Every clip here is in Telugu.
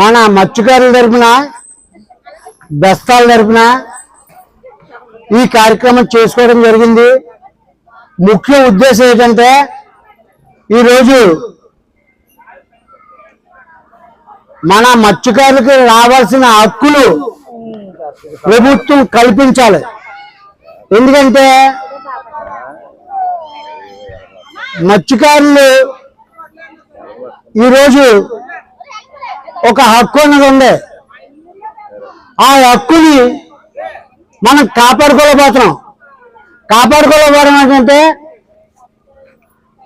మన మత్స్యకారుల తరపున బస్తాల తరపున ఈ కార్యక్రమం చేసుకోవడం జరిగింది. ముఖ్య ఉద్దేశం ఏంటంటే ఈరోజు మన మత్స్యకారులకు రావాల్సిన హక్కులు ప్రభుత్వం కల్పించాలి. ఎందుకంటే మత్స్యకారులు ఈరోజు ఒక హక్కు అన్నది ఉంది. ఆ హక్కుని మనం కాపాడుకోలేకపోతున్నాం. కాపాడుకోలేకపోవడం ఏంటంటే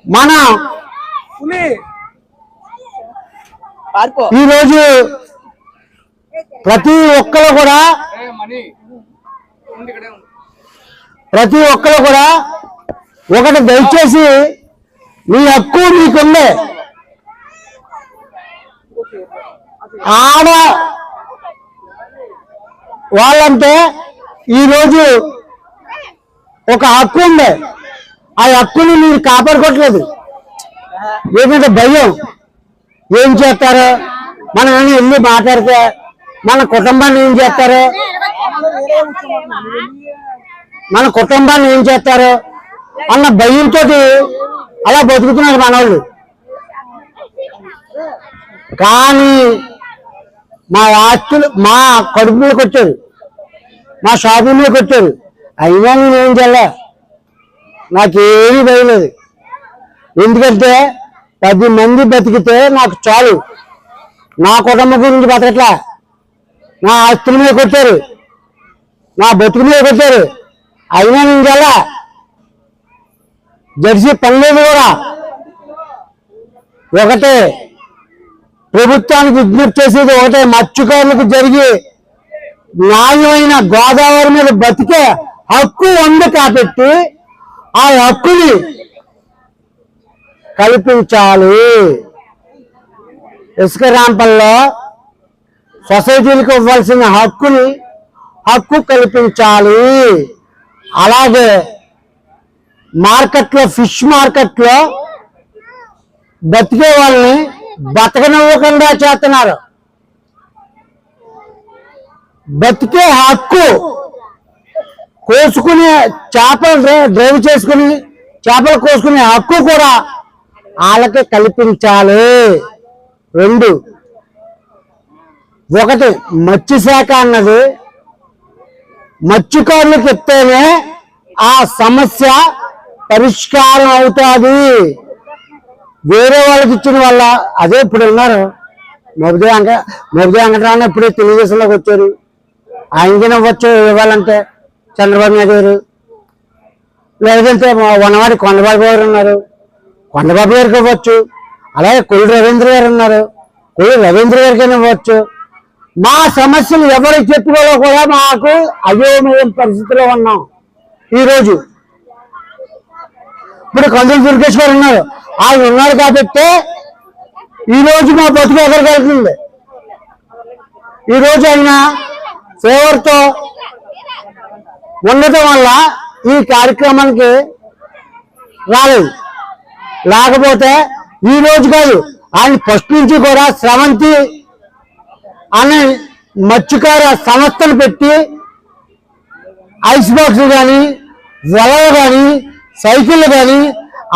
మనం ఈరోజు ప్రతి ఒక్కరు కూడా ప్రతి ఒక్కరు కూడా ఒకటి దయచేసి మీ హక్కు మీకుండే. ఆడ వాళ్ళంటే ఈరోజు ఒక హక్కు ఉంది ఆ హక్కుని మీరు కాపాడుకోవట్లేదు. ఏంటంటే భయం? ఏం చేస్తారు? మనం ఏమైనా వెళ్ళి మాట్లాడితే మన కుటుంబాన్ని ఏం చేస్తారు? మన కుటుంబాన్ని ఏం చేస్తారు? అన్న భయంతో అలా బతుకుతున్నారు మన వాళ్ళు కానీ మా ఆస్తులు మా కడుపు మీదకి వచ్చారు. మా షాపు మీదకి వచ్చారు. అయినా నేను ఏం చేయలే? నాకేమీ భయం ఎందుకంటే పది మంది బతికితే నాకు చాలు. నా కుటుంబం గురించి బతకట్లా? నా ఆస్తుల మీద కొట్టారు నా బతుకు మీద కొట్టారు అయినా నేను చెల్లా జెర్సీ పని లేదు కూడా. ఒకటే ప్రభుత్వానికి విజ్ఞప్తి చేసేది ఒకటే మత్స్యకారులకు జరిగి న్యాయమైన గోదావరి మీద బతికే హక్కు ఉంది కాబట్టి ఆ హక్కుని కల్పించాలి. ఇసుక ర్యాంపల్లో సొసైటీలకు ఇవ్వాల్సిన హక్కుని హక్కు కల్పించాలి. అలాగే మార్కెట్లో ఫిష్ మార్కెట్లో బతికే వాళ్ళని బతకనివ్వకుండా చేస్తున్నారు. బతికే హక్కు కోసుకునే చేపలు డ్రైవ్ చేసుకుని చేపలు కోసుకునే హక్కు కూడా వాళ్ళకి కల్పించాలి. రెండు ఒకటి మత్స్యశాఖ అన్నది మత్స్యకారులకు ఇస్తేనే ఆ సమస్య పరిష్కారం అవుతుంది. వేరే వాళ్ళకి ఇచ్చిన వల్ల అదే ఇప్పుడు ఉన్నారు. మొబదే వెంక మొబదే వెంకటరామన్ ఇప్పుడే తెలుగుదేశంలోకి వచ్చారు. ఆయనకైనా ఇవ్వచ్చు ఇవ్వాలంటే చంద్రబాబు నాయుడు గారు. లేదంటే వనవాడి కొండబాబు గారు ఉన్నారు. కొండబాబు గారికి ఇవ్వచ్చు. అలాగే కొల్లి రవీంద్ర గారు ఉన్నారు. కొల్లి రవీంద్ర గారికి ఇవ్వచ్చు. మా సమస్యలు ఎవరికి చెప్పుకోవాలో కూడా మాకు అయోమయం పరిస్థితిలో ఉన్నాం. ఈరోజు ఇప్పుడు కందులు దుర్గేశ్వర్ ఉన్నారు ఆయన ఉన్నారు కాబట్టి ఈ రోజు మా బతుకు ఎక్కడికి వెళ్తుంది ఈ రోజు ఆయన ఫేవర్తో ఉండటం వల్ల ఈ కార్యక్రమానికి రాలేదు. లేకపోతే ఈ రోజు కాదు ఆయన ఫస్ట్ నుంచి కూడా స్రవంతి అనే మత్స్యకార సంస్థను పెట్టి ఐస్ బాక్స్ కానీ వలలు కానీ సైకిళ్ళు కానీ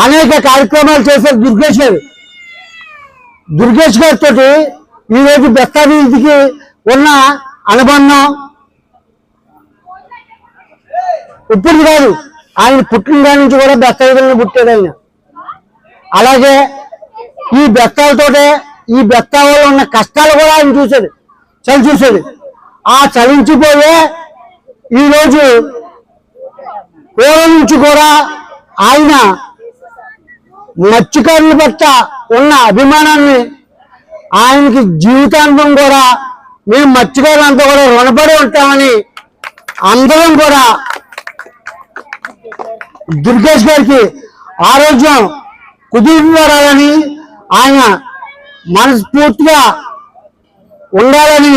అనేక కార్యక్రమాలు చేశారు దుర్గేష్ గారు. దుర్గేష్ గారితో ఈరోజు బెస్తాబీదికి ఉన్న అనుబంధం ఇప్పుడు కాదు ఆయన పుట్టిన దాని నుంచి కూడా బెస్తాబీదులను పుట్టాడు ఆయన. అలాగే ఈ బెత్తాలతోటే ఈ బెత్తాలలో ఉన్న కష్టాలు కూడా ఆయన చూశాడు చలి చూశాడు. ఆ చలించిపోయే ఈరోజు పూర్వం నుంచి కూడా ఆయన మత్స్యకారుల పట్ల ఉన్న అభిమానాన్ని ఆయనకి జీవితాంతం కూడా మేము మత్స్యకారులంతా కూడా రుణపడి ఉంటామని అందరం కూడా దుర్గేష్ గారికి ఆరోగ్యం కుదిరివారాలని ఆయన మనస్ఫూర్తిగా ఉండాలని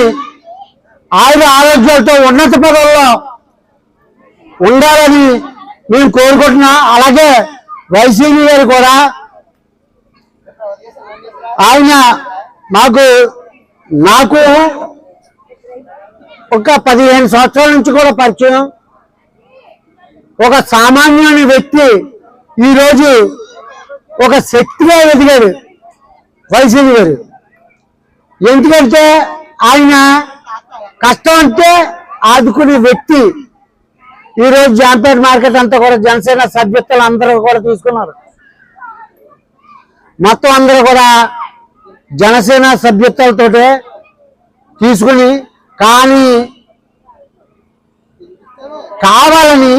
ఆయన ఆరోగ్యాలతో ఉన్నత పదవుల్లో ఉండాలని మేము కోరుకుంటున్నాం అలాగే వైసీపీ గారు కూడా ఆయన మాకు నాకు ఒక పదిహేను సంవత్సరాల నుంచి కూడా పరిచయం. ఒక సామాన్యమైన వ్యక్తి ఈరోజు ఒక శక్తిగా ఎదిగాడు వైసీపీ గారు. ఎందుకంటే ఆయన కష్టం అంటే ఆదుకునే వ్యక్తి. ఈ రోజు జాంపేట మార్కెట్ అంతా కూడా జనసేన సభ్యత్వాలు అందరూ కూడా తీసుకున్నారు మొత్తం అందరూ కూడా జనసేన సభ్యత్వాలతో తీసుకుని కానీ కావాలని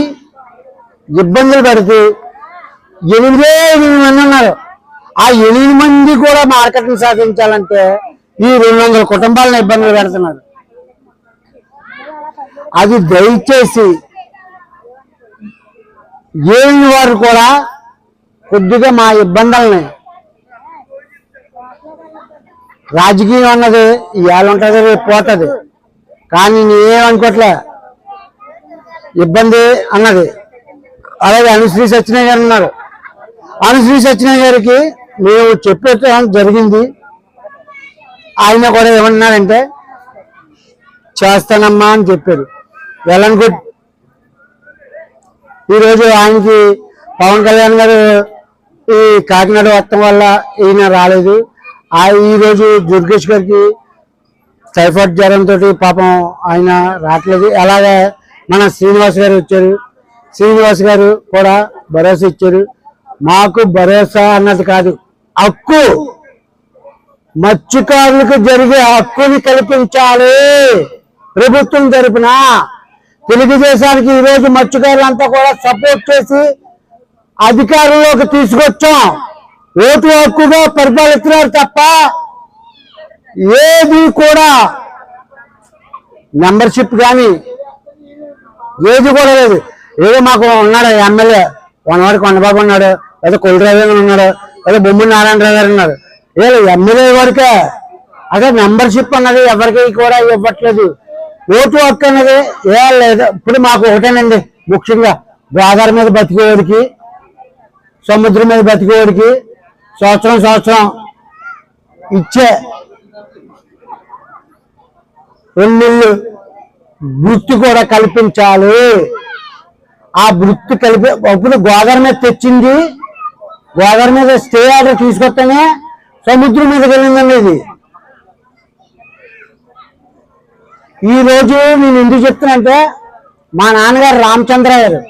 ఇబ్బందులు పెడుతూ ఎనిమిదే ఎనిమిది మంది ఉన్నారు. ఆ ఎనిమిది మంది కూడా మార్కెట్ని సాధించాలంటే ఈ రెండు వందల కుటుంబాలను ఇబ్బందులు పెడుతున్నారు. అది దయచేసి ఏమి వారు కూడా కొద్దిగా మా ఇబ్బందుల్ని రాజకీయం అన్నది ఇవాళ ఉంటుంది రేపు పోతుంది. కానీ నేనేమనుకోట్లే. ఇబ్బంది అన్నది. అలాగే అనుశ్రీ సత్యనారాయణ గారు ఉన్నారు. అనుశ్రీ సత్యనారాయణ గారికి మేము చెప్పేటం జరిగింది. ఆయన కూడా ఏమన్నారంటే చేస్తానమ్మా అని చెప్పారు. వెళ్ళనుకో ఈరోజు ఆయనకి పవన్ కళ్యాణ్ గారు ఈ కాకినాడ వస్తాం వల్ల ఈయన రాలేదు. ఆ ఈరోజు దుర్గేష్ గారికి టైఫాయిడ్ జ్వరంతో పాపం ఆయన రావట్లేదు. అలాగే మన శ్రీనివాస్ గారు వచ్చారు. శ్రీనివాస్ గారు కూడా భరోసా ఇచ్చారు. మాకు భరోసా అన్నది కాదు హక్కు. మత్స్యకారులకు జరిగే హక్కుని కల్పించాలి. ప్రభుత్వం తరపున తెలుగుదేశానికి ఈరోజు మత్స్యకారులంతా కూడా సపోర్ట్ చేసి అధికారంలోకి తీసుకొచ్చాం. ఓటు హక్కుగా పరిపాలిస్తున్నారు తప్ప ఏది కూడా మెంబర్షిప్ కానీ ఏది కూడా లేదు. ఏదో మాకు ఉన్నాడు ఎమ్మెల్యే వనవాడి కొండబాబు ఉన్నాడు లేదా కొల్లి ఉన్నాడు లేదా బొమ్మ నారాయణరావు గారు ఉన్నారు ఏ ఎమ్మెల్యే వరకే అదే మెంబర్షిప్ అన్నది ఎవరికి కూడా ఇవ్వట్లేదు. ఓటు హక్కు అనేది ఏ లేదు. ఇప్పుడు మాకు ఒకటేనండి. ముఖ్యంగా గోదావరి మీద బతికేవాడికి సముద్రం మీద బతికేవాడికి సంవత్సరం సంవత్సరం ఇచ్చే ఎన్నిళ్ళు వృత్తి కూడా కల్పించాలి. ఆ వృత్తి కలిపి ఇప్పుడు గోదావరి మీద తెచ్చింది. గోదావరి మీద స్టే ఆర్డర్ తీసుకొస్తేనే సముద్రం మీదకి వెళ్ళిందండి ఇది. ఈ రోజు నేను ఎందుకు చెప్తున్నానంటే మా నాన్నగారు రామచంద్ర గారు.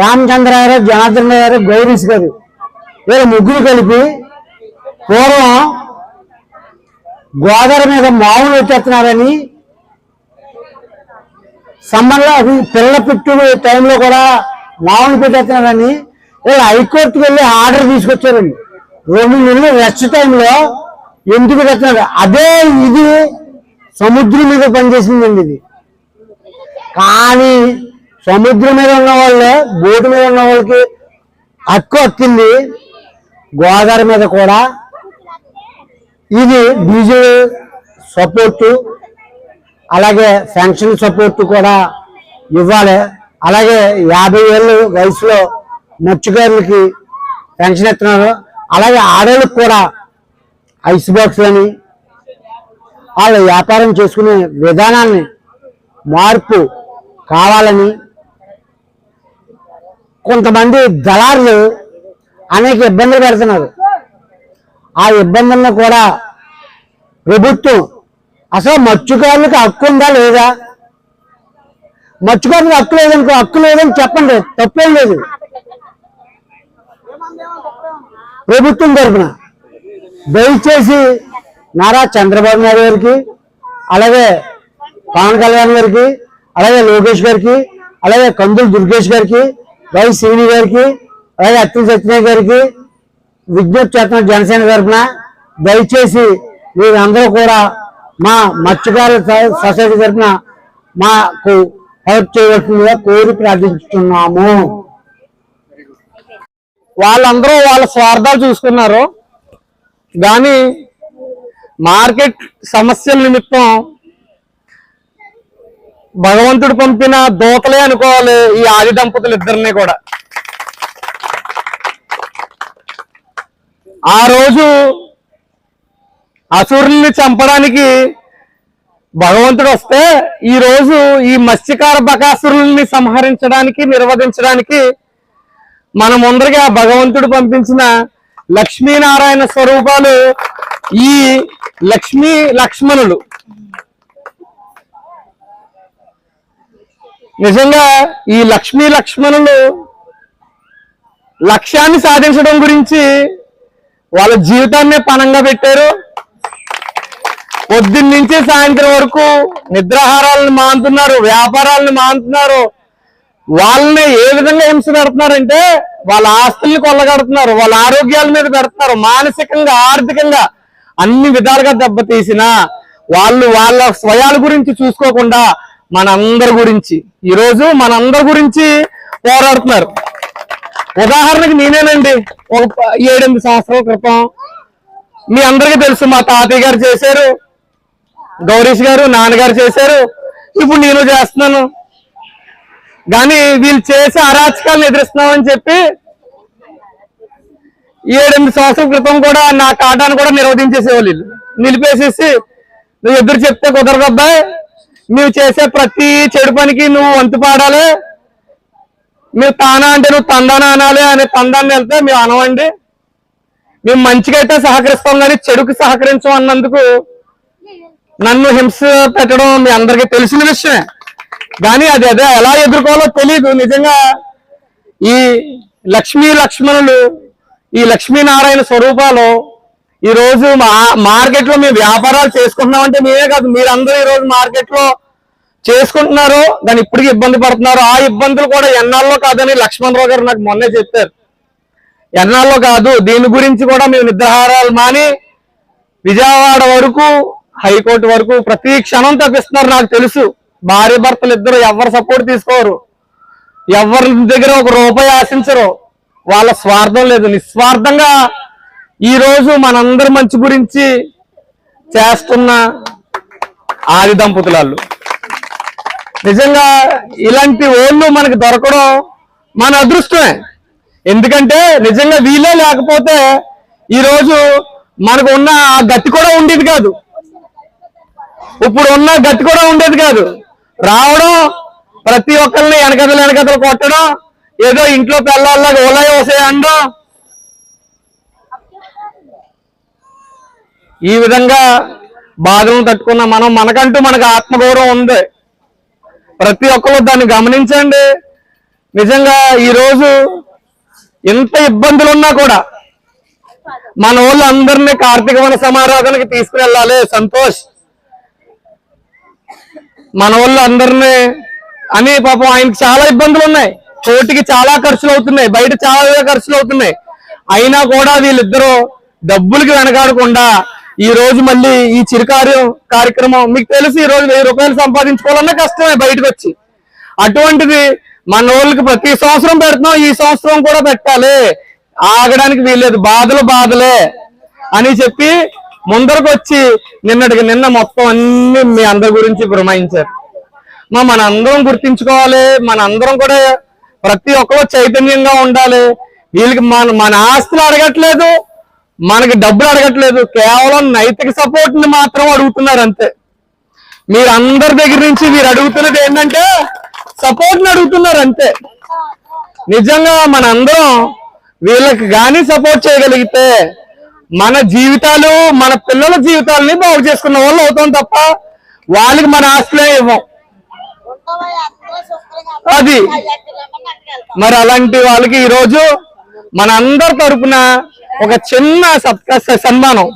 రామచంద్ర గారు జనార్దన్ గారు గౌరీష్ గారు. వీళ్ళ ముగ్గురు కలిపి పూర్వం గోదావరి మీద మామూలు వచ్చేస్తున్నారని సమ్మర్లో అది పిల్ల పెట్టు టైంలో కూడా మామూలు పెట్టేస్తున్నారని వీళ్ళు హైకోర్టుకి వెళ్ళి ఆర్డర్ తీసుకొచ్చారండి. రెండు నెలలు రెస్ట్ టైంలో ఎందుకు పెట్టినారు? అదే ఇది సముద్రం మీద పనిచేసిందండి ఇది. కానీ సముద్రం మీద ఉన్న వాళ్ళే బోటు మీద ఉన్న వాళ్ళకి హక్కు హక్కింది. గోదావరి మీద కూడా. ఇది డీజిల్ సపోర్టు అలాగే పెన్షన్ సపోర్ట్ కూడా ఇవ్వాలి. అలాగే యాభై ఏళ్ళు వయసులో మత్స్యకారులకి పెన్షన్ ఇస్తున్నారు. అలాగే ఆడవాళ్ళకి కూడా ఐస్ బాక్స్ అని వాళ్ళ వ్యాపారం చేసుకునే విధానాన్ని మార్పు కావాలని కొంతమంది దళారులు అనేక ఇబ్బందులు పెడుతున్నారు. ఆ ఇబ్బందులను కూడా ప్రభుత్వం అసలు మత్స్యకారులకు హక్కు ఉందా లేదా? మత్స్యకారులకు హక్కు లేదనుకో హక్కు లేదని చెప్పండి తప్పేం లేదు. ప్రభుత్వం తరఫున దయచేసి నారా చంద్రబాబు నాయుడు గారికి అలాగే పవన్ కళ్యాణ్ గారికి అలాగే లోకేష్ గారికి అలాగే కందులు దుర్గేష్ గారికి వై శ్రీని గారికి అలాగే అత్తి సత్యనారాయణ గారికి విజ్ఞప్తి చేస్తున్న జనసేన తరఫున దయచేసి మీరందరూ కూడా మా మత్స్యకారుల సొసైటీ తరఫున మాకు హెల్ప్ చేయవలసిందిగా కోరి ప్రార్థిస్తున్నాము. వాళ్ళందరూ వాళ్ళ స్వార్థాలు చూసుకున్నారు. కానీ మార్కెట్ సమస్యల నిమిత్తం భగవంతుడు పంపిన దూతలే అనుకోవాలి ఈ ఆది దంపతులు ఇద్దరిని కూడా. ఆ రోజు అసురుల్ని చంపడానికి భగవంతుడు వస్తే ఈ రోజు ఈ మత్స్యకార బకాసురుల్ని సంహరించడానికి నిర్వహించడానికి మన ముందరగా భగవంతుడు పంపించిన లక్ష్మీనారాయణ స్వరూపాలు ఈ లక్ష్మీ లక్ష్మణులు. నిజంగా ఈ లక్ష్మీ లక్ష్మణులు లక్ష్యాన్ని సాధించడం గురించి వాళ్ళ జీవితాన్నే పణంగా పెట్టారు. పొద్దున్న నుంచి సాయంత్రం వరకు నిద్రాహారాలను మానుతున్నారు వ్యాపారాలను మానుతున్నారు వాళ్ళని ఏ విధంగా హింస పెడుతున్నారంటే వాళ్ళ ఆస్తుల్ని కొల్లగడుతున్నారు వాళ్ళ ఆరోగ్యాల మీద పెడుతున్నారు మానసికంగా ఆర్థికంగా. అన్ని విధాలుగా దెబ్బతీసిన వాళ్ళు వాళ్ళ స్వయాల గురించి చూసుకోకుండా మనందరి గురించి. ఈరోజు మనందరి గురించి పోరాడుతున్నారు. ఉదాహరణకి నేనేనండి. ఒక ప- ఏడెనిమిది సంవత్సరాల క్రితం మీ అందరికీ తెలుసు మా తాతయ్య గారు చేశారు గౌరీష్ గారు నాన్నగారు చేశారు. ఇప్పుడు నేను చేస్తున్నాను. కానీ వీళ్ళు చేసే అరాచకాలను ఎదురిస్తున్నామని చెప్పి ఏడెనిమిది సంవత్సరాల క్రితం కూడా నా కాటాను కూడా నిర్వహించేసేవాళ్ళు నిలిపేసేసి నువ్వు ఎదురు చెప్తే కుదరదు అబ్బాయి. నువ్వు చేసే ప్రతి చెడు పనికి నువ్వు వంతు పాడాలి. మీరు తానా అంటే నువ్వు తందానా అనాలి అనే తందాన్ని వెళ్తే మేము అనవండి. మేము మంచికైతే సహకరిస్తాం కానీ చెడుకు సహకరించం అన్నందుకు నన్ను హింస పెట్టడం మీ అందరికీ తెలిసిన విషయమే. కానీ అది అదే ఎలా ఎదుర్కోవాలో తెలియదు నిజంగా ఈ లక్ష్మీ లక్ష్మణులు ఈ లక్ష్మీనారాయణ స్వరూపాలు ఈరోజు మా మార్కెట్లో మేము వ్యాపారాలు చేసుకుంటున్నామంటే మేమే కాదు మీరందరూ ఈ రోజు మార్కెట్లో చేసుకుంటున్నారు దాని ఇప్పటికీ ఇబ్బంది పడుతున్నారు. ఆ ఇబ్బందులు కూడా ఎన్నాళ్ళలో కాదని లక్ష్మణరావు గారు నాకు మొన్నే చెప్పారు. ఎన్నాళ్ళలో కాదు దీని గురించి కూడా మేము నిద్రహారాలు మాని విజయవాడ వరకు హైకోర్టు వరకు ప్రతి క్షణం తప్పిస్తున్నారు నాకు తెలుసు. భార్య భర్తలు ఇద్దరు ఎవరు సపోర్ట్ తీసుకోరు? ఎవరి దగ్గర ఒక రూపాయి ఆశించరు? వాళ్ళ స్వార్థం లేదు. నిస్వార్థంగా ఈ రోజు మనందరి మంచి గురించి చేస్తున్న ఆది దంపతులాళ్ళు. నిజంగా ఇలాంటి ఓళ్ళు మనకు దొరకడం మన అదృష్టమే. ఎందుకంటే నిజంగా వీలే లేకపోతే ఈ రోజు మనకు ఉన్న ఆ గతి కూడా ఉండేది కాదు. ఇప్పుడు ఉన్న గతి కూడా ఉండేది కాదు. రావడం ప్రతి ఒక్కరిని వెనకదలు వెనకదలు కొట్టడం ఏదో ఇంట్లో పిల్లల్లాగా ఓలాయి వసే ఈ విధంగా బాధలను తట్టుకున్న మనం మనకంటూ మనకు ఆత్మగౌరవం ఉంది. ప్రతి ఒక్కరు దాన్ని గమనించండి. నిజంగా ఈ రోజు ఎంత ఇబ్బందులు ఉన్నా కూడా మన వాళ్ళు అందరినీ కార్తీక వన సమారాధనకి తీసుకువెళ్ళాలి. సంతోష్. మన వాళ్ళు అందరినీ అని పాపం ఆయనకి చాలా ఇబ్బందులు ఉన్నాయి. చోటికి చాలా ఖర్చులు అవుతున్నాయి బయట చాలా ఖర్చులు అవుతున్నాయి. అయినా కూడా వీళ్ళిద్దరూ డబ్బులకి వెనకాడకుండా ఈ రోజు మళ్ళీ ఈ చిరుకార్యం కార్యక్రమం మీకు తెలుసు ఈ రోజు వెయ్యి రూపాయలు సంపాదించుకోవాలన్నా కష్టమే బయటకు వచ్చి. అటువంటిది మన వాళ్ళకి ప్రతి సంవత్సరం పెడుతున్నాం ఈ సంవత్సరం కూడా పెట్టాలి. ఆగడానికి వీల్లేదు బాధలు బాధలే అని చెప్పి ముందరకు వచ్చి నిన్నటికి నిన్న మొత్తం అన్ని మీ అందరి గురించి భ్రమాయించారు మా మన అందరం గుర్తించుకోవాలి మన అందరం కూడా ప్రతి ఒక్కరు చైతన్యంగా ఉండాలి. వీళ్ళకి మన మన ఆస్తులు అడగట్లేదు మనకి డబ్బులు అడగట్లేదు. కేవలం నైతిక సపోర్ట్ని మాత్రం అడుగుతున్నారు అంతే. మీరు అందరి దగ్గర నుంచి మీరు అడుగుతున్నది ఏంటంటే సపోర్ట్ని అడుగుతున్నారు అంతే. నిజంగా మనందరం వీళ్ళకి కానీ సపోర్ట్ చేయగలిగితే మన జీవితాలు మన పిల్లల జీవితాలని బాగు చేసుకున్న వాళ్ళు అవుతాం తప్ప వాళ్ళకి మన ఆస్తులే ఇవ్వం. అది. మరి అలాంటి వాళ్ళకి ఈ రోజు మన అందరి తరపున ఒక చిన్న సత్క సన్మానం.